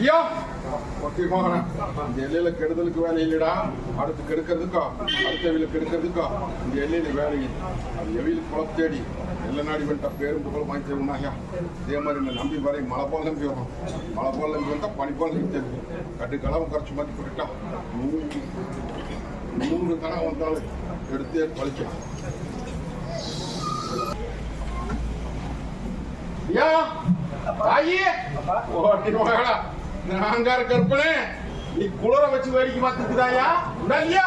ஐயோ! முக்கியமான இந்த எல்லையில கெடுதலுக்கு வேலை இல்லடா. அடுத்து கெடுக்கிறதுக்கா? அடுத்த எவையில கெடுக்கிறதுக்கா? இந்த எல்லையில வேலை இல்லை. அது எவையில் குளம் தேடி எல்லை நாடி வந்துட்டா பேரும் புகழ் வாங்கி தருவனாயா இதே மாதிரி இந்த நம்பி வரை மழை போல் நம்பி வரும் மழை போல் நம்பி வந்தால் பனி போல் நம்பி தெரியும் கட்டு கலவு குறைச்சி மாற்றி போட்டுட்டா. நூறு நூறு கணக்கு வந்தாலும் எடுத்தே பழிக்கலாம். ஐயா! தாயி! ஓட்டி மகளா நாங்கார கற்பனை நீ குளிர வச்சு வேடிக்கை பார்த்துக்குதாயா இல்லையா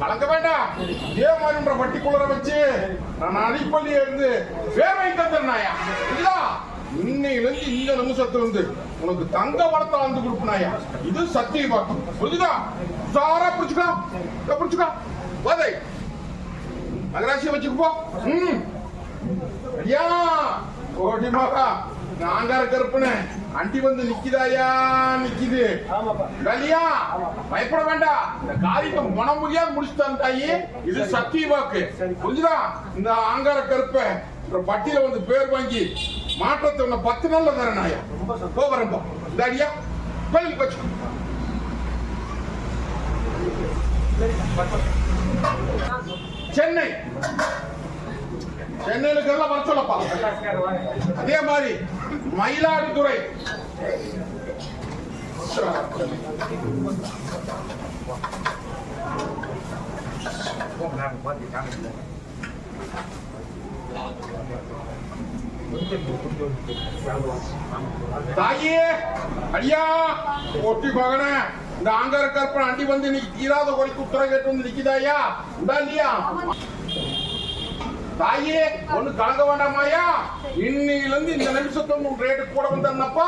கலக்க வேண்டாம். இதே மாதிரின்ற வட்டி குளிர வச்சு நான் அடிப்பள்ளி இருந்து வேர்வை தந்தனாயா இல்லா இன்னையிலிருந்து இந்த நிமிஷத்துல இருந்து உனக்கு தங்க வளத்தை வந்து கொடுப்பனாயா இது சத்திய பார்க்கும் புரிஞ்சுதா? சாரா பிடிச்சுக்கா இதை வாதை வதை நகராட்சியை வச்சுக்கு போ. ம். ஐயா ஓடி மகா. நாங்கார கருப்புனே அண்டி வந்து நிக்குதாயா? நிக்குது. கலியா பயப்பட வேண்டாம் இந்த காரியத்தை மனம் முடியாது முடிச்சுட்டான் தாயி. இது சத்திய வாக்கு. புரிஞ்சுதா? இந்த ஆங்கார கருப்பை ஒரு பட்டியல வந்து பேர் வாங்கி மாற்றத்தை உன்னை பத்து நாள்ல தரேன் நாயா. போ வரம்போ இந்த அடியா. கோயிலுக்கு வச்சு சென்னை. சென்னையில எல்லாம் வர சொல்லப்பா. அதே மாதிரி மயிலாடுதுறை. தாயே அடியா ஒட்டி மகனே இந்த ஆங்கர கற்பனை அண்டி வந்து இன்னைக்கு தீராத குறைக்கு உத்தர கேட்டு வந்து நிக்குதாயா உண்டா இல்லையா? தாயே ஒண்ணு கலங்க வேண்டாமாயா இன்னையில இருந்து இந்த நிமிஷத்துல உன் ரேட்டு கூட வந்தப்பா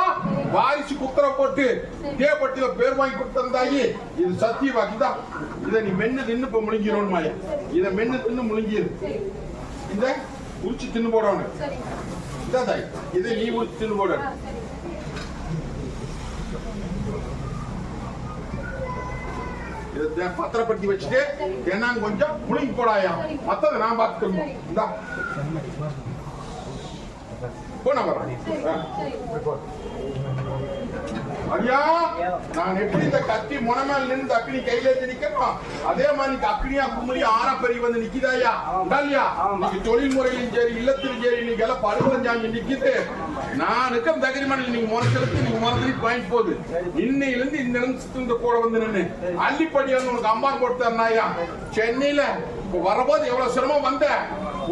வாரிசு குத்தர போட்டு தேப்பட்டியில பேர் வாங்கி கொடுத்தேன் தாயி. இது சத்திய வாக்குதான் இதை நீ மென்னு தின்னு இப்ப முழுங்கிடும் மாயா. இதை மென்னு தின்னு முழுங்கிரு. இந்த உரிச்சு தின்னு போடணும் இதான் தாய் இதை நீ உரிச்சு தின்னு போடணும் பத்திரப்படுத்தி வச்சுட்டு தென்னாங்க கொஞ்சம் முழுங்கி போடாயா? மத்ததை நான் பார்த்துக்கணும். இந்தா. போன வரேன். ஐயா நான் எப்படி இந்த கத்தி முனமேல் நின்று அக்னி கையில ஏத்தி நிக்கணும் அதே மாதிரி நீ அக்னியா குமரி ஆரப்பரி வந்து நிக்குதாயா இல்லையா இன்னைக்கு தொழில் முறையிலும் சரி இல்லத்திலும் சரி இன்னைக்கு எல்லாம் படுகொலைஞ்சாங்க நிக்குது. நான் இருக்க தகரிமணில் நீங்க முறைச்சலுக்கு நீங்க முறைச்சு பாயிண்ட் போகுது இன்னையில இருந்து இந்த நிமிஷத்துல இருந்து கூட வந்து நின்னு அள்ளிப்படி வந்து உனக்கு அம்மா கொடுத்தாருனாயா சென்னையில இப்ப வரும்போது எவ்வளவு சிரமம் வந்த?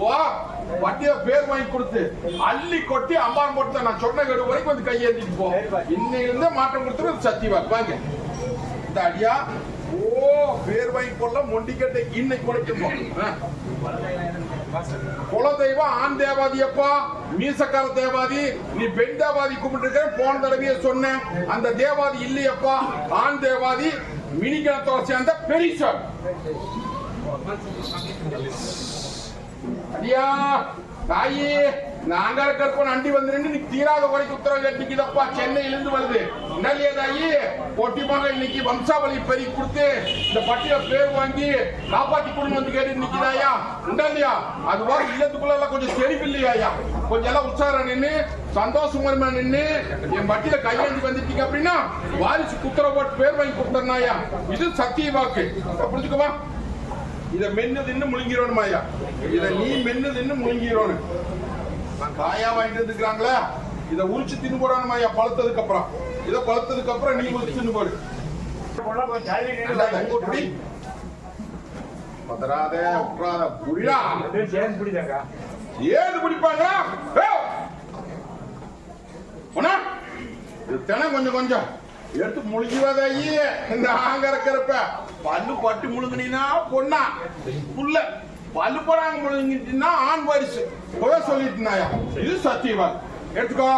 ஓ வட்டிய பேர் வாங்கி கொடுத்து அள்ளி கொட்டி அம்மான் போட்டு நான் சொன்ன கடு வரைக்கும் வந்து கையேந்திட்டு போ. இன்னையிலிருந்தே மாற்றம் கொடுத்துரு சத்தியவா வாங்க. இந்த அடியா? ஓ பேர் வாங்கி கொள்ள மொண்டிக்கட்டை இன்னைக்கு குல குலதெய்வம் ஆண் தேவாதி அப்பா மீசக்கார தேவாதி. நீ பெண் தேவாதி கும்பிட்டு போன தடவையே சொன்னேன். அந்த தேவாதி இல்லையப்பா ஆண் தேவாதி. மினிகணத்தோட சேர்ந்த பெரியசாமி. அடியா தாயி நாங்க கற்பனை அண்டி வந்துருந்து நீ தீராத குறைக்கு உத்தரவு கட்டிக்குதப்பா சென்னையில இருந்து வருது. நல்லியா தாயி பொட்டிமாக இன்னைக்கு வம்சாவளி பெரி கொடுத்து இந்த பட்டியல பேர் வாங்கி காப்பாத்தி கொடுன்னு வந்து கேட்டு நிக்குதாயா உண்டா இல்லையா அது வர இல்லத்துக்குள்ள கொஞ்சம் தெளிவு இல்லையா கொஞ்சம் எல்லாம் உற்சார நின்னு சந்தோஷமா நின்னு என் பட்டியல கையேந்தி வந்துட்டீங்க அப்படின்னா வாரிசு குத்துற போட்டு பேர் வாங்கி கொடுத்தனாயா இது சத்திய வாக்கு. புரிஞ்சுக்கவா? இத மென்னு தின்னு முழுங்கிரோணும் ஐயா இத நீ மென்னு தின்னு முழுங்கிரோணும் காயா வாங்கிட்டு வந்துக்கிறாங்களா இத உரிச்சு தின்னு போடணும் ஐயா பழுத்ததுக்கு அப்புறம். இத பழுத்ததுக்கு அப்புறம் நீ உரிச்சு தின்னு போடு. பதறாத உட்றாத புரியா ஏது பிடிப்பாங்களா? இது தினம் கொஞ்சம் கொஞ்சம். எடுத்து முழுகிவாதாயி இந்த ஆங்க இருக்கிறப்ப பல்லு பட்டு முழுங்கினா பொண்ணா? புள்ள. பல்லு போறாங்க முழுங்கிட்டுனா ஆண் பரிசு போய் சொல்லிட்டுனாயா இது சத்தியவா எடுத்துக்கோ.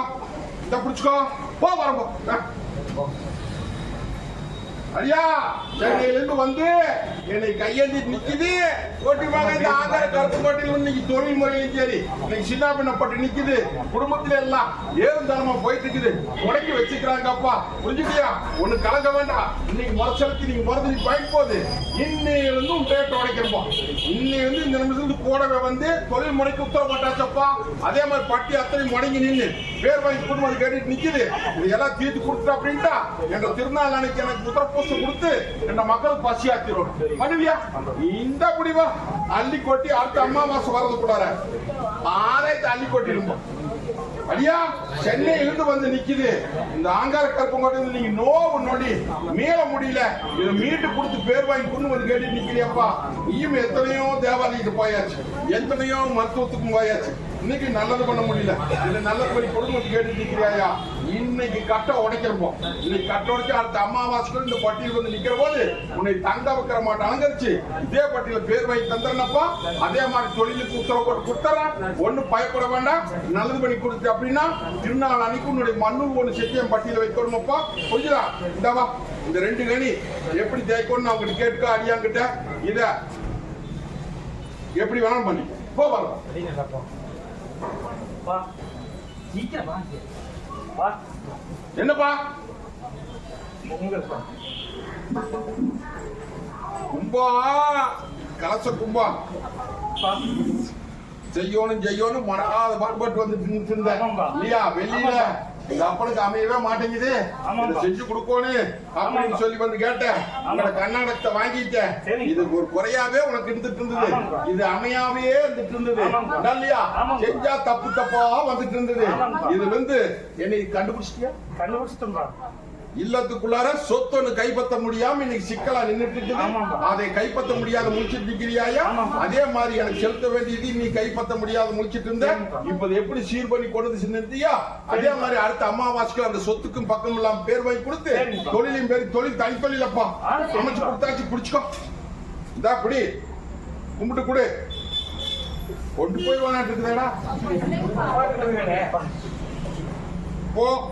இதை பிடிச்சிக்கோ. போ வரப்போ ஐயா சென்னையிலிருந்து வந்து என்னை கையேந்தி நிக்குது. ஒட்டிமாக இந்த ஆதார கருப்பு கோட்டையில் இன்னைக்கு தொழில் முறையிலும் சரி இன்னைக்கு சின்ன பின்னப்பட்டு நிக்குது. குடும்பத்துல எல்லாம் ஏறுந்தனமா போயிட்டு இருக்குது உடக்கி வச்சுக்கிறாங்க அப்பா புரிஞ்சுக்கியா? ஒண்ணு கலங்க வேண்டாம். இன்னைக்கு முறைச்சலுக்கு நீங்க மருந்து பயன் போகுது. இன்னையிலிருந்து உன் ரேட் உடைக்கிறப்பா இன்னைக்கு வந்து இந்த நிமிஷத்துக்கு கூடவே வந்து தொழில் முறைக்கு உத்தரவு போட்டாச்சப்பா. அதே மாதிரி பட்டி அத்தனை முடங்கி நின்று பேர் வாங்கி குடும்பம் கேட்டு நிக்குது. இது எல்லாம் தீர்த்து கொடுத்துட்டு அப்படின்ட்டா எங்க திருநாள் அன்னைக்கு எனக்கு உத்தரப்பூசம் கொடுத்து என்ற மக்கள் பசி ஆக்கிரும் பண்ணுவியா இந்த முடிவா அள்ளி கொட்டி அடுத்த அம்மா மாசம் வரது கூடாத ஆதாயத்தை அள்ளி கொட்டிடுவோம் அடியா சென்னை இருந்து வந்து நிக்குது. இந்த ஆங்கார கற்பங்கோட்டை நீங்க நோவு நொடி மீள முடியல. இதை மீட்டு கொடுத்து பேர் வாங்கி கொண்டு வந்து கேட்டு நிக்கலையாப்பா நீயும் எத்தனையோ தேவாலயத்துக்கு போயாச்சு. எத்தனையோ மருத்துவத்துக்கும் போயாச்சு. இன்னைக்கு நல்லது பண்ண முடியல. இல்ல நல்லது பண்ணி கொடுங்க கேட்டு நிக்கிறியாயா இன்னைக்கு கட்டை உடைக்கிறப்போம் இன்னைக்கு கட்டை உடைச்சு அடுத்த அமாவாசைக்கு இந்த பட்டியல் வந்து நிக்கிற போது உன்னை தங்க வைக்கிற மாட்டேன் அலங்கரிச்சு இதே பட்டியல பேர் வாங்கி தந்துறனப்பா. அதே மாதிரி தொழிலுக்கு உத்தரவு போட்டு கொடுத்துறேன். ஒண்ணு பயப்பட வேண்டாம். நல்லது பண்ணி கொடுத்து அப்படின்னா திருநாள் அன்னைக்கு உன்னுடைய மண்ணு ஒண்ணு செஞ்சு என் பட்டியல வைக்கணுமப்பா. புரிஞ்சுதா? இந்தவா இந்த ரெண்டு கனி. எப்படி தேய்க்கணும்னு அவங்க கேட்டுக்க அடியாங்கிட்ட இத எப்படி வேணாலும் பண்ணி. போ வரலாம் சீக்கிரம் வா. வா. என்னப்பா? கும்பா. கலச கும்பா. செய்யணும் செய்யணும். மனகாத பாடுபட்டு வந்து இருந்தேன். ஆமாம்பா. இல்லையா? வெளியில. எங்க அப்பனுக்கு அமையவே மாட்டேங்குது செஞ்சு கொடுக்கணும் அப்படின்னு. சொல்லி வந்து கேட்டேன் உங்களோட கர்நாடகத்தை வாங்கிட்டேன். இது ஒரு குறையாவே உனக்கு இருந்துட்டு இருந்தது. இது அமையாவே இருந்துட்டு இருந்தது. இல்லையா. செஞ்சா தப்பு தப்பா வந்துட்டு இருந்தது. இது வந்து என்னை கண்டுபிடிச்சிட்டியா கண்டுபிடிச்சிட்டோம்பா இல்லத்துக்குள்ளார சொத்தொன்னு கைப்பற்ற முடியாம இன்னைக்கு சிக்கலா ஆமாம்பா. அதை கைப்பற்ற முடியாத முடிச்சிட்டு இருக்கிறியாயா. அதே மாதிரி எனக்கு செலுத்த வேண்டியது நீ கைப்பற்ற முடியாத முடிச்சிட்டு இருந்த. இப்ப எப்படி சீர் பண்ணி கொண்டு நிறுத்தியா? அதே மாதிரி அடுத்த அமாவாசைக்கு அந்த சொத்துக்கும் பக்கம் இல்லாம பேர் வாங்கி கொடுத்து. தொழிலையும் பேர் தொழில் தனித்தொழிலப்பா. அமைச்சு கொடுத்தாச்சு பிடிச்சுக்கோ இதா குடி. கும்பிட்டு கொடு. கொண்டு போய் வேணாட்டு இருக்குதாடா போ.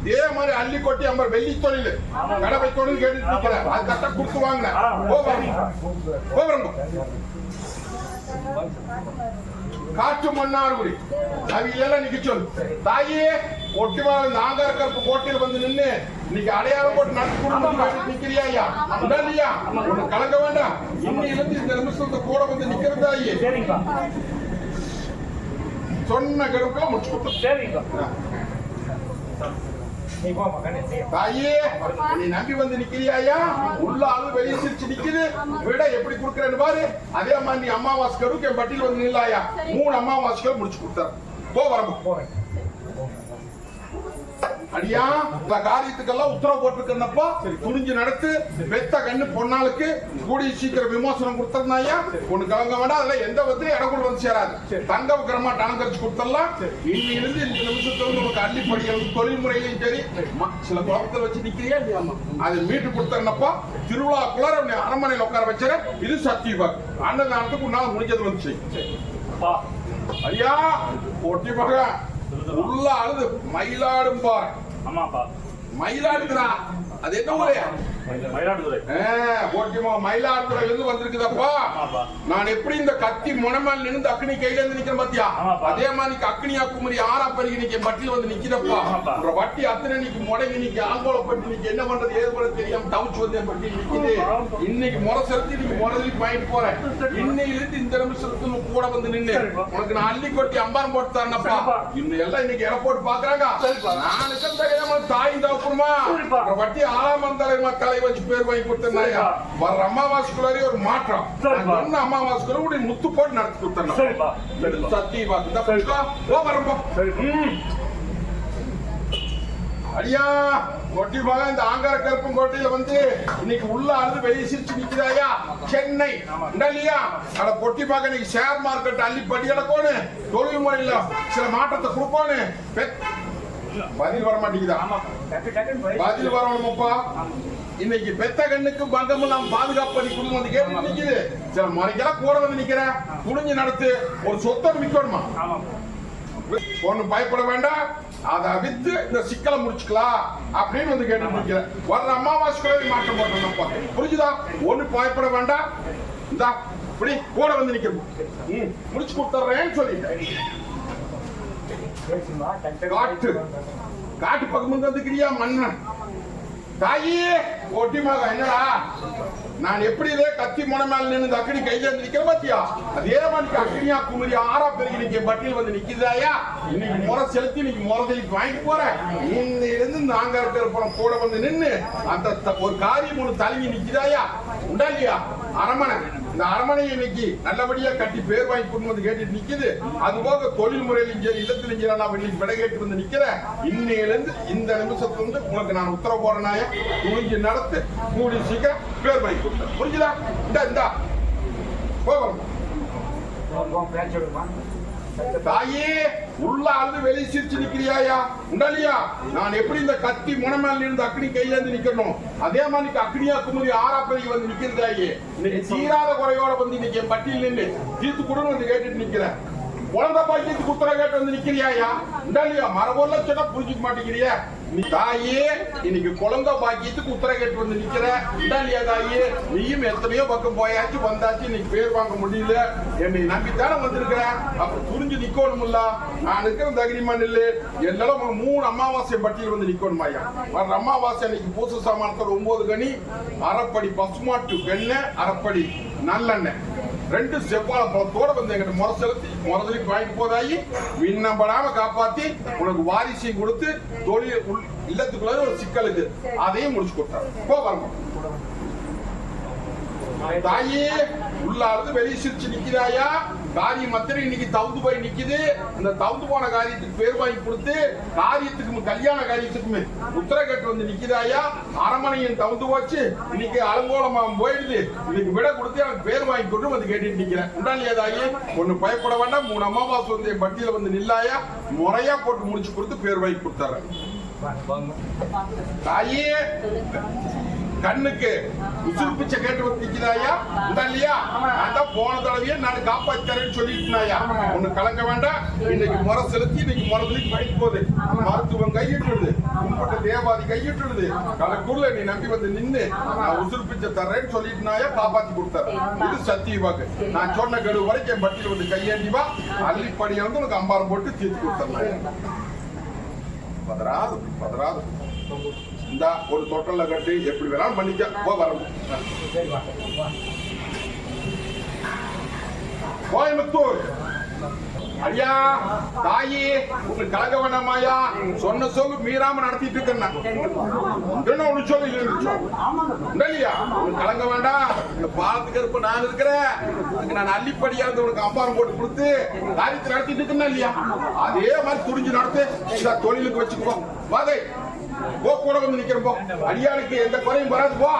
இதே மாதிரி அள்ளி கொட்டி அம்பர் வெள்ளி தொழில். ஆமாம். கடை வைக்கணும் கேட்டு அது கரெக்டா கொடுத்து வாங்கினேன் வரணும் காற்று மன்னார்குடி. அவையில நிக்க சொல்லு. தாயே இந்த ஆங்கார கருப்பு கோட்டையில் வந்து நின்னு இன்னைக்கு அடையாளம் போட்டு நடத்தி கொடுத்து நிக்கிறியா ஐயா? இல்லையா? உனக்கு கலங்க வேண்டாம். இன்னையிலிருந்து இந்த நிமிஷத்துல கூட வந்து நிக்கிறது தாயே சொன்ன கருப்புல முடிச்சு கொடுத்தோம் சரிங்கப்பா. தாயே நீ நம்பி வந்து நிக்கிறியாயா உள்ள ஆளு வெளியே சிரிச்சு நிக்குது. விட எப்படி குடுக்கறேன்னு பாரு. அதே மாதிரி நீ அம்மாவாஸ்கருக்கு என் பட்டியல் வந்து நில்லாயா மூணு அம்மாவாஸ்கர் முடிச்சு கொடுத்தாரு. போ வரம்பு. போறேன். அடியா? இந்த காரியத்துக்கெல்லாம் உத்தரவு போட்டிருக்கிறப்பா துணிஞ்சு நடத்து பெத்த கண்ணு பொன்னாளுக்கு கூடிய சீக்கிரம் விமோசனம் கொடுத்தா ஒண்ணு கலங்க வேண்டாம் அதெல்லாம் எந்த விதத்திலும் இடம் கூட வந்து சேராது தங்க விக்கிரமா டனங்கரிச்சு கொடுத்துடலாம். இன்னிலிருந்து இந்த நிமிஷத்துல இருந்து உனக்கு அள்ளி படிக்கிறது தொழில் முறையிலையும் சரி. சில குழப்பத்தில் வச்சு நிக்கிறியா இல்லையா அதை மீட்டு கொடுத்தனப்பா திருவிழாக்குள்ளார உன்னை அரண்மனையில் உட்கார வச்சுற இது சத்தியபாக் அன்னதானத்துக்கு உன்னால முடிஞ்சது வந்துச்சு ஐயா ஒட்டி மக உள்ள அழுது. மயிலாடும் பார் ஆமாப்பா மயிலாடுதுரா அது என்ன ஊரு? மயிலாடுதுறை ஓகேமா மயிலாடுதுறையில இருந்து வந்திருக்குதப்பா. நான் எப்படி இந்த கத்தி முனமேல் நின்று அக்னி கையில இருந்து நிக்கிறேன் பாத்தியா. அதே மாதிரி அக்னியா குமரி ஆறா பெருகி நிக்க பட்டியில வந்து நிக்கிறப்பா. ஒரு வட்டி அத்தனை நிக்கு முடங்கி நிக்க ஆங்கோல பட்டி நிக்க என்ன பண்றது ஏது பண்ண தெரியாம தவிச்சு வந்து பட்டி நிக்குது இன்னைக்கு முறை செலுத்தி நீங்க முறையில் பாயிண்ட் போறேன் இன்னையில இருந்து இந்த கூட வந்து சரிப்பா. உனக்கு நான் அள்ளி கொட்டி அம்பாரம் போட்டு தரேனப்பா. இன்னும் எல்லாம் இன்னைக்கு இட போட்டு பாக்குறாங்க சரிப்பா. நான் நிக்கம் தெரியாம தாய். ஒரு வட்டி ஆறாம் தலைவர் பேர் வாங்கி. ஒன்னு அமாவாசைக்குள்ள கூட முத்து போட்டு நடத்தி கொடுத்தேன் சரிப்பா. சரிப்பா. சத்தியமா இந்த சரிப்பா. போ வரப்போ சரிப்பா. அடியா கொட்டி மகன் இந்த ஆங்கார கருப்பும் கோட்டையில வந்து இன்னைக்கு உள்ள அழுது வெளியே சிரிச்சு நிக்கிறாயா? சென்னை. இல்லையா? அட பொட்டி மகன் இன்னைக்கு ஷேர் மார்க்கெட் அள்ளி படி கிடக்கோனு தொழில் முறையில சில மாற்றத்தை கொடுப்போன்னு பெத்- பதில் வர மாட்டேங்குதா பதில் வரணுமப்பா? இன்னைக்கு பெத்த கண்ணுக்கு பங்கம் நாம் பாதுகாப்பு பண்ணி குடும்பம் வந்து கேட்டு நிக்குது. சில முறைக்கெல்லாம் கூட வந்து நிக்கிறேன். குடிஞ்சு நடத்து. ஒரு சொத்தை விற்கணுமா ஒண்ணு பயப்பட வேண்டாம். அதை வித்து இந்த சிக்கலை முடிச்சுக்கலாம் அப்படின்னு வந்து கேட்டு நிக்கிறேன். வர்ற அமாவாசைக்குள்ள மாற்றம் போட்டோம்ப்பா புரிஞ்சுதா? ஒண்ணு பயப்பட வேண்டாம். இந்தா இப்படி கூட வந்து நிக்கணும் ம், முடிச்சு கொடுத்துட்றேன்னு சொல்லிட்டேன். காட்டு காட்டு. பக்கம் வந்து வந்துக்கிறியா மன்னன். தாயி ஒட்டி மகா என்னடா? நான் எப்படி இதே கத்தி முனை மேல நின்று அக்கடி கையில இருந்து நிக்கிற பாத்தியா? அதே மாதிரி அக்கடியா குமரி ஆறா பெருகி நிக்க பட்டியல் வந்து நிக்கிறாயா இன்னைக்கு முறை செலுத்தி இன்னைக்கு முறை செலுத்தி வாங்கிட்டு போறேன். இன்னிலிருந்து நாங்க இருக்கிற புறம் கூட வந்து நின்று அந்த த- ஒரு காரியம் ஒண்ணு தழுவி நிக்கிறாயா உண்டா இல்லையா? அரமனை இந்த அரமனை இன்னைக்கு நல்லபடியா கட்டி பேர் வாங்கி கொண்டு வந்து கேட்டுட்டு நிக்குது. அது போக தொழில் முறையிலும் சரி இல்லத்தில் சரி நான் இன்னைக்கு விட கேட்டு வந்து நிக்கிறேன். இன்னையில இருந்து இந்த நிமிஷத்துல இருந்து உனக்கு நான் உத்தரவு போறேனாய துணிஞ்சு நடத்து கூடி சீக்கிரம் பேர் வாங்கி கொடுத்தேன் புரிஞ்சுதா? இந்த இந்த. போகணும். பேச்சு தாயே உள்ள அழுது வெளியே சிரிச்சு நிக்கிறியாயா? உண்டலியா? நான் எப்படி இந்த கத்தி முனமேல இருந்து அக்னி கையில இருந்து நிக்கணும் அதே மாதிரி இன்னைக்கு அக்னியா குமரி ஆறா பெருகி வந்து நிக்கிறது தாயே இன்னைக்கு தீராத குறையோட வந்து இன்னைக்கு என் பட்டியல் நின்று தீர்த்து கொடுன்னு வந்து கேட்டுட்டு நிக்கிறேன் குழந்தை பாக்கியத்துக்கு உத்தரவு கேட்டு வந்து நிக்கிறியாயா உண்டலியா மரபொருள் சொன்னா புரிஞ்சுக்க மாட்டேங்கிறியா. நீ தாயே இன்னைக்கு குழந்த பாக்கியத்துக்கு உத்தர கேட்டு வந்து நிக்கிற. இல்லையா தாயே? நீயும் எத்தனையோ பக்கம் போயாச்சு வந்தாச்சு இன்னைக்கு பேர் வாங்க முடியல. என்னை நம்பித்தானே வந்திருக்கிற. அப்ப புரிஞ்சு நிக்கணும்ல நான் இருக்கிற தகிரிமா நெல்லு என்னால ஒரு மூணு அமாவாசை பட்டியல் வந்து நிக்கணும் ஐயா? வர்ற அமாவாசை அன்னைக்கு பூச சாமானத்தோட ஒன்பது கனி அரைப்படி பசுமாட்டு வெண்ணெய் அரைப்படி நல்லெண்ணெய். ரெண்டு செவ்வாழை பழத்தோட வந்து எங்கிட்ட முறை செலுத்தி முறதலுக்கு வாங்கிட்டு போதாயி விண்ணப்படாம காப்பாத்தி உனக்கு வாரிசையும் கொடுத்து தொழில் உள் இல்லத்துக்குள்ள ஒரு சிக்கலுக்கு அதையும் முடிச்சு கொடுத்தாரு. போ வரமா தாயே உள்ளார்ந்து வெளியே சிரிச்சு நிக்கிறாயா? காரியம் மாத்திரம் இன்னைக்கு தவுந்து போய் நிக்குது. இந்த தவுந்து போன காரியத்துக்கு பேர் வாங்கி கொடுத்து காரியத்துக்கு கல்யாண காரியத்துக்குமே உத்தரகட்டு வந்து நிக்குதாயா அரமனையும் தவுந்து போச்சு. இன்னைக்கு அலங்கோலமா போயிடுது. இன்னைக்கு விட கொடுத்து எனக்கு பேர் வாங்கி கொண்டு வந்து கேட்டுட்டு நிக்கிறேன். உண்டாலியா தாயே? ஒண்ணு பயப்பட வேண்டாம். மூணு அம்மாவாசை வந்து பட்டியல வந்து நில்லாயா? முறையா போட்டு முடிச்சு கொடுத்து பேர் வாங்கி கொடுத்தாரு தாயே கண்ணுக்கு உசுறு பிச்சை கேட்டு வந்து நிக்கிறாயா இல்லையா? அதான் போன தடவையே நான் காப்பாத்தரேன்னு சொல்லிட்டுனாயா ஒண்ணு கலங்க வேண்டாம். இன்னைக்கு முறை செலுத்தி இன்னைக்கு முறதுக்கு படிக்க போகுது. மருத்துவம் கையிட்டுடுது. கும்பிட்ட தேவாதி கையிட்டுடுது. கலக்குள்ள நீ நம்பி வந்து நின்று நான் உசுறு பிச்சை தர்றேன்னு சொல்லிட்டுனாயா காப்பாத்தி கொடுத்தாரு. இது சத்திய வாக்கு. நான் சொன்ன கெடு வரைக்கும் என் பட்டியல் வந்து கையேண்டி வா. அள்ளிப்படியை வந்து உனக்கு அம்பாரம் போட்டு தீர்த்து கொடுத்துறேன். பதறாது பதறாது. இந்த ஒரு தொட்டல்ல கட்டி எப்படி வேணாலும் பண்ணிக்க. போ வரணும் கோயம்புத்தூர். ஐயா தாயி உங்க கலக்க வேண்டாமாயா சொன்ன சொல்லு மீறாம நடத்திட்டு இருக்கேன் என்ன ஒண்ணு சொல்லு இல்லையா? உனக்கு கலங்க வேண்டாம். இந்த பாலத்துக்கு இருப்ப நான் இருக்கிறேன். அதுக்கு நான் அள்ளிப்படியா உனக்கு அம்பாரம் போட்டு கொடுத்து காரியத்தை நடத்திட்டு இருக்கேன்னா இல்லையா? அதே மாதிரி துணிஞ்சு நடத்து. தொழிலுக்கு வச்சுக்குவோம் வாதை. போ கூட வந்து நிக்கிறோம் அடியாளுக்கு எந்த குறையும் வராது போ.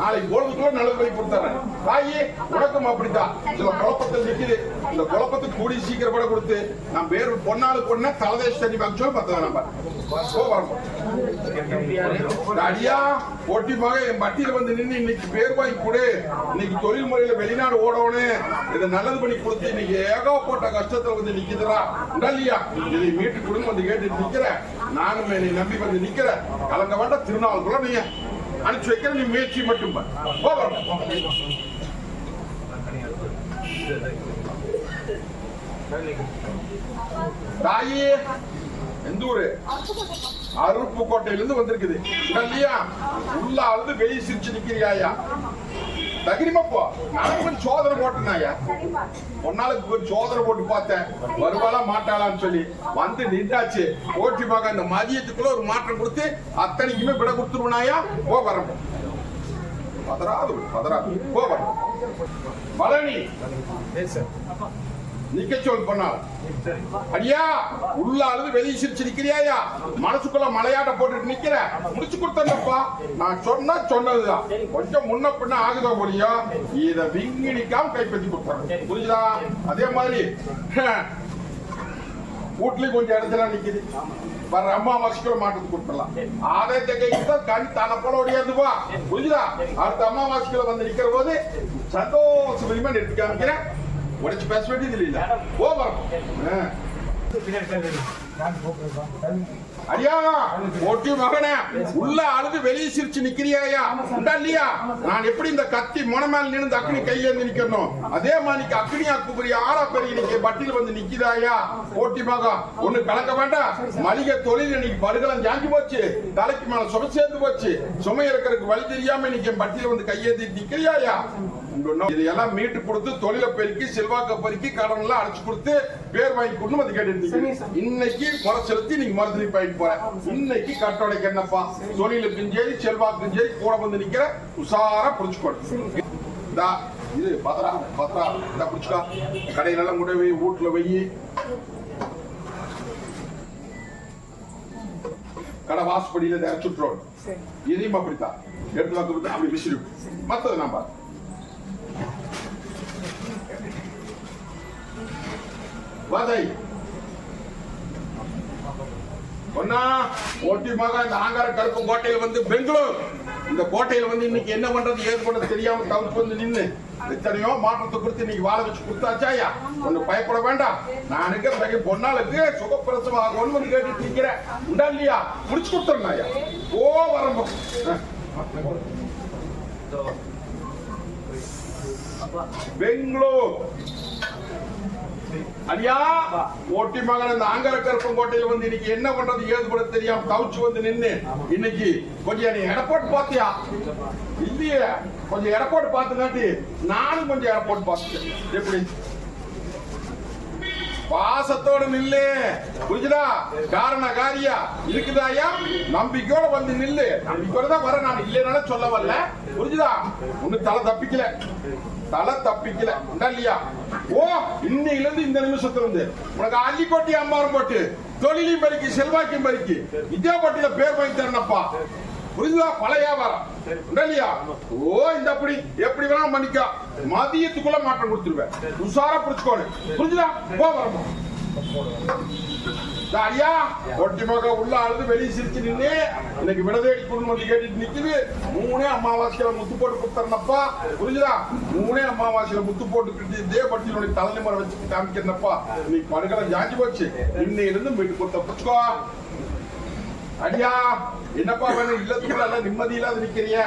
நாளைக்கு பொழுதுக்குள்ள நல்லது பண்ணி கொடுத்தாரன் தாயி உனக்கும் அப்படித்தான். சில குழப்பத்தில் நிக்குது. இந்த குழப்பத்துக்கு கூடி சீக்கிரம் கூட கொடுத்து நான் பேர் பொன்னாலு பொண்ணா தலதேஷ் தண்ணி பங்க்சுவல் பத்ததான் நம்ம. போ வரப்போ அடியா போட்டி மக என் மட்டியில வந்து நின்னு இன்னைக்கு பேர் வாங்கி கொடு. இன்னைக்கு தொழில் முறையில வெளிநாடு ஓடணும் இதை நல்லது பண்ணி கொடுத்து இன்னைக்கு ஏகப்பட்ட கஷ்டத்துல வந்து நிக்குதுடா. இல்லையா இதை மீட்டு கொடுங்க வந்து கேட்டு நிக்கிறேன். நானும் என்னை நம்பி வந்து நிக்கிறேன் கலங்க வேண்டாம் திருநாவுக்குள்ள நீங்க அனுப்பிச்சு வைக்கிற நீ முயற்சி மட்டும் தாயே எந்த ஊரு? அருப்புக்கோட்டையில இருந்து வந்திருக்குது. இல்லையா உள்ள அழுது வெளியே சிரிச்சு நிக்கிறியாயா? தகிரிமா போ நான் கொஞ்சம் சோதனை போட்டேனாயா ஒரு நாளுக்கு கொஞ்சம் சோதனை போட்டு பார்த்தேன். வருவாளா மாட்டாளான்னு சொல்லி. வந்து நின்றாச்சு. போட்டி மக இந்த மதியத்துக்குள்ள ஒரு மாற்றம் கொடுத்து அத்தனைக்குமே விட கொடுத்துருவனாயா போ வரப்போ பதறாது பதறாது. போ வரணும் பழனி. நிக்க சொல் பண்ணாள் அடியா உள்ள அழுது வெளியே சிரிச்சு நிக்கிறியாயா? மனசுக்குள்ள மலையாட்ட போட்டுட்டு நிக்கிற. முடிச்சு கொடுத்தேன்ப்பா. நான் சொன்னா சொன்னதுதான். கொஞ்சம் முன்ன பின்ன ஆகுதோ முடியும் இத விங்கிணிக்காம கைப்பற்றி கொடுத்தாங்க புரியுதா அதே மாதிரி வீட்லயும் கொஞ்சம் இடத்துல நிக்குது. வர அம்மா மாசுக்குள்ள மாட்டுக்கு கொடுத்துடலாம். ஆதாயத்தை கைக்கு கண் தன போல ஓடியாதுப்பா புரியுதா அடுத்த அம்மா மாசுக்குள்ள வந்து நிக்கிற போது சந்தோஷமா எடுத்து காமிக்கிறேன் உடைச்சு பேச வேண்டியது இல்ல. ஓ வரணும் ஒட்டி மகனே உள்ள அழுது வெளியே சிரிச்சு நிக்கிறியாயா? உண்டா இல்லையா? நான் எப்படி இந்த கத்தி முனமேல நின்று அக்னி கையேந்து நிக்கணும் அதே மாதிரி அக்னியா குபரி ஆறா பெரிய நிக்க பட்டியல் வந்து நிக்கிறாயா ஓட்டி மகா ஒண்ணு கலக்க வேண்டாம். மளிகை தொழில் இன்னைக்கு பருகலம் ஜாஞ்சி போச்சு. தலைக்கு மேல சுமை சேர்ந்து போச்சு. சுமை இருக்கிறதுக்கு வழி தெரியாம இன்னைக்கு பட்டியல் வந்து கையேந்தி நிக்கிறியாயா? இதெல்லாம் மீட்டு கொடுத்து தொழிலை பெருக்கி செல்வாக்க பெருக்கி கடன் எல்லாம் அடைச்சு கொடுத்து பேர் வாங்கி கொண்டு வந்து கேட்டு இன்னைக்கு முறை செலுத்தி நீங்க மருத்துவ பயன் போற. இன்னைக்கு கட்டோடைக்கு என்னப்பா? தொழிலுக்கும் சரி செல்வாக்கும் சரி கூட வந்து நிக்கிற உஷாரா புடிச்சுக்கோடு இந்தா இது பத்திரா பத்திரா இந்த புடிச்சுக்கா. கடையில எல்லாம் கூட வை வீட்டுல வை. கடை வாசப்படியில விட்டுருவோம் இதையும் அப்படித்தான். எடுத்து வந்து அப்படி விசிறி மத்தது நான் பார்த்து வதை ஒன்னா ஒட்டி மக இந்த ஆங்கார கருப்பு கோட்டையில் வந்து பெங்களூர். இந்த கோட்டையில் வந்து இன்னைக்கு என்ன பண்றது ஏது பண்றது தெரியாம தவிர்த்து வந்து நின்னு எத்தனையோ மாற்றத்தை கொடுத்து இன்னைக்கு வாழ வச்சு கொடுத்தாச்சாயா ஒண்ணு பயப்பட வேண்டாம். நான் இருக்கிற பொன்னாளுக்கு சுகப்பிரசவம் ஆகும்னு வந்து கேட்டுட்டு நிக்கிறேன். உண்டா இல்லையா? முடிச்சு கொடுத்துருந்தாயா ஓ வரம்போ. பெங்களூர். அடியா ஓட்டி மகன் இந்த ஆங்கர கருப்பன் கோட்டையில வந்து இன்னைக்கு என்ன பண்றது ஏது பண்ண தெரியாம தவிச்சு வந்து நின்னு இன்னைக்கு கொஞ்சம் நீ ஏர்போர்ட் பாத்தியா இல்லையே. கொஞ்சம் ஏர்போர்ட் பார்த்துக்காட்டி நானும் கொஞ்சம் ஏர்போர்ட் பார்த்துட்டேன். எப்படி பாசத்தோட நில்லு. புரிஞ்சுதா? காரண காரியா? இருக்குதாயா நம்பிக்கையோட வந்து நில்லு. நம்பிக்கையோட தான் வர நான். இல்லைனால சொல்ல வரல புரிஞ்சுதா? ஒண்ணு தலை தப்பிக்கல. தலை தப்பிக்கல. இல்லையா ஓ இன்னையில இருந்து இந்த நிமிஷத்துல இருந்து உனக்கு அள்ளி கொட்டி போட்டு தொழிலையும் பறிக்கு செல்வாக்கையும் பறிக்கு இதே போட்டியில பேர் வாங்கி தரணப்பா புரியுதா பல வியாபாரம். இல்லையா ஓ இந்த அப்படி எப்படி வேணாலும் மன்னிக்கா மதியத்துக்குள்ள மாற்றம் கொடுத்துருவேன். உஷாரா புடிச்சுக்கோடு புரிஞ்சுதா? போ வரமா ஐயா ஒட்டி மக உள்ள அழுது வெளியே சிரிச்சு நின்று இன்னைக்கு விடதேடி குடும்பம் வந்து கேட்டுட்டு நிக்குது. மூணே அமாவாசையில முத்து போட்டு கொடுத்தரனப்பா. புரிஞ்சுதா? மூணே அமாவாசையில முத்து போட்டு இதே பட்டியலுடைய தலைமுறை வச்சு காமிக்கிறனப்பா. இன்னைக்கு படுகளை ஜாஞ்சி போச்சு. இன்னையில இருந்து வீட்டு கொடுத்த புடிச்சுக்கோ அடியா என்னப்பா வேணும்? இல்லத்துக்குள்ள நிம்மதி இல்லாத நிக்கிறிய.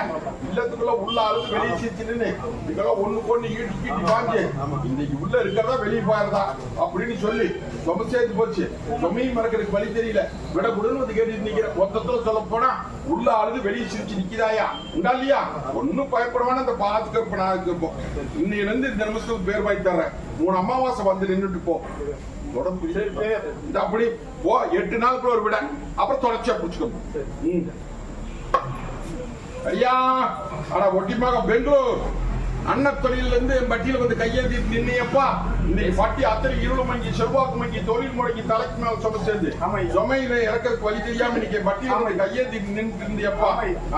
இல்லத்துக்குள்ள உள்ள அழுது வெளியே சிரிச்சுன்னு இதெல்லாம் ஒண்ணு பொண்ணு ஈட்டு கீட்டி வாங்கி இன்னைக்கு உள்ள இருக்கிறதா வெளியே பாருதா அப்படின்னு சொல்லி சொம சேர்த்து போச்சு. சொமையும் மறக்கிறதுக்கு வழி தெரியல. விட குடுன்னு வந்து கேட்டு நிக்கிற மொத்தத்துல சொல்ல போனா உள்ள அழுது வெளியே சிரிச்சு நிக்கிறாயா உண்டா இல்லையா? ஒண்ணும் பயப்படவான அந்த பாதுகாப்பு நான் இருப்போம் இன்னையில இருந்து இந்த நிமிஷத்துக்கு பேர் வாங்கி தர்றேன். மூணு அமாவாசை வந்து நின்னுட்டு போ. உடம்பு அப்படி போ எட்டு நாளுக்குள்ள ஒரு விட. அப்புறம் தொடர்ச்சியா பிடிச்சுக்கணும். ஐயா அட ஒட்டிமாக பெங்களூர். அன்ன தொழில இருந்து என் பட்டியல வந்து கையேந்தி நின்னையப்பா. இன்னைக்கு பட்டி அத்தனை இருள் மங்கி செல்வாக்கு மங்கி தொழில் முடங்கி தலைக்கு மேல சும சேர்ந்து சுமையில இறக்கிறதுக்கு வழி தெரியாம இன்னைக்கு பட்டியல வந்து கையேந்தி நின்று இருந்தியப்பா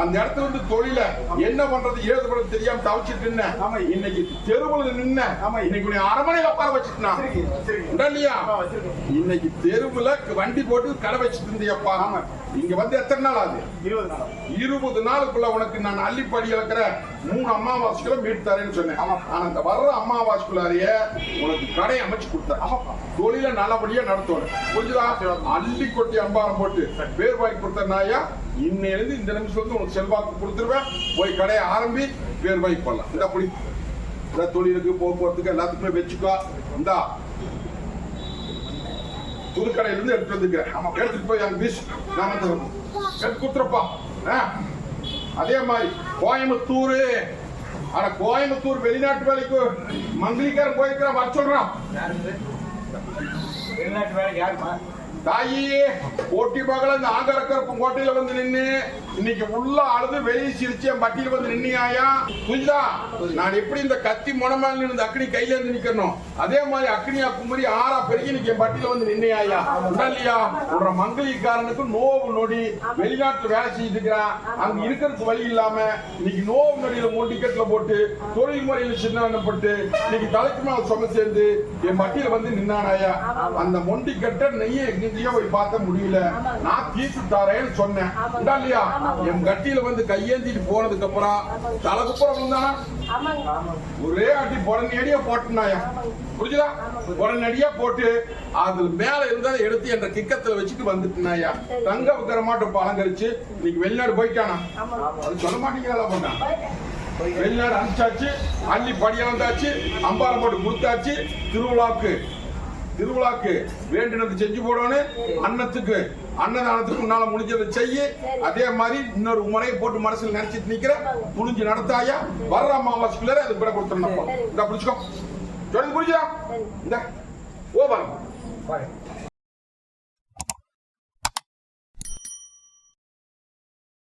அந்த இடத்துல வந்து தொழில என்ன பண்றது ஏது பண்றது தெரியாம தவிச்சிட்டு நின்ன இன்னைக்கு தெருவுல நின்ன இன்னைக்கு அரமனையில உட்கார வச்சுட்டுனா. இல்லையா? இன்னைக்கு தெருவுல வண்டி போட்டு கடை வச்சுட்டு இருந்தியப்பா. இங்க வந்து எத்தனை நாள் ஆகுது? இருபது நாளுக்குள்ள உனக்கு நான் அள்ளிப்படி இழக்கிற மூணு அமாவாசைக்குள்ள மீட் தரேன்னு சொன்னேன். ஆனா அந்த வர்ற அமாவாசைக்குள்ளாரிய உனக்கு கடை அமைச்சு கொடுத்தேன். தொழில நல்லபடியா நடத்தணும். புரிஞ்சுதா? அள்ளி கொட்டி அம்பாரம் போட்டு பேர் வாங்கி கொடுத்தனாயா இன்னையிலிருந்து இந்த நிமிஷம் வந்து உனக்கு செல்வாக்கு கொடுத்துருவேன். போய் கடையை ஆரம்பி பேர் வாங்கி போடலாம். இந்த அப்படி தொழிலுக்கு போக்குவரத்துக்கு எல்லாத்துக்குமே வச்சுக்கோ. இந்தா. புதுக்கடையில இருந்து எடுத்து வந்துக்கிறேன் எடுத்துட்டு போய் அங்க வீசு நாம தரணும் எடுத்து கொடுத்துருப்பா. அதே மாதிரி கோயம்புத்தூர். ஆனா கோயம்புத்தூர் வெளிநாட்டு வேலைக்கு மங்கிலிக்காரன் போயிருக்கிறான் வர சொல்றான். வெளிநாட்டு வேலைக்கு யாருமா தாயி போட்டி மகள இந்த ஆங்கரக்கரப்பும் கோட்டையில வந்து நின்னு இன்னைக்கு உள்ள அழுது வெளியே சிரிச்சு என் பட்டியல வந்து நின்னியாயா? புரியுதா நான் எப்படி இந்த கத்தி முனமேல நின்று அக்னி கையில இருந்து நிக்கணும் அதே மாதிரி அக்னியா குமரி ஆறா பெருகி இன்னைக்கு என் பட்டியல வந்து நின்னியாயா? உண்டா இல்லையா? உன்ற மங்களிக்காரனுக்கு நோவு நொடி வெளிநாட்டுல வேலை செஞ்சுட்டு இருக்கிறான் அங்க இருக்கிறதுக்கு வழி இல்லாம இன்னைக்கு நோவு நொடியில மூணு டிக்கெட்ல போட்டு தொழில் முறையில சின்னப்பட்டு இன்னைக்கு தலைக்கு மேல சும சேர்ந்து என் பட்டியல வந்து நின்னானாயா? அந்த மொண்டி கட்ட நெய்ய நீ எங்கேயோ போய் பார்த்த முடியல. நான் தீர்த்து தாரேன்னு சொன்னேன். இல்லையா. என் கட்டியில வந்து கையேந்திட்டு போனதுக்கு அப்புறம் ஆமாங்க. தலை குப்புறம் விழுந்தானா? ஆமாங்க. ஒரே அடி புடனடியா போட்டுனாயா. புரிஞ்சுதா. உடனடியா போட்டு அது மேல இருந்ததை எடுத்து என்ற கிக்கத்துல வச்சுட்டு வந்துட்டுனாயா. தங்க விக்கிற மாட்டோம் அலங்கரிச்சு. இன்னைக்கு வெளிநாடு போயிட்டானா? அது சொல்ல மாட்டீங்களா பண்ணான் போயிட்டேன். வெளிநாடு அனுப்பிச்சாச்சு அள்ளி படியளந்தாச்சு அம்பாரம் போட்டு கொடுத்தாச்சு திருவிழாக்கு திருவிழாக்கு வேண்டினது செஞ்சு போடணும் அன்னத்துக்கு அன்னதானத்துக்கு உன்னால முடிஞ்சதை செய்யு அதே மாதிரி இன்னொரு முறையை போட்டு மனசுல நினைச்சிட்டு நிக்கிற துணிஞ்சு நடத்தாயா வர்ற அமாவாசைக்குள்ள அது விட கொடுத்துருந்தப்பா இந்த பிடிச்சுக்கோ சொல்லி புரிஞ்சா இந்த ஓ வரம் பாரு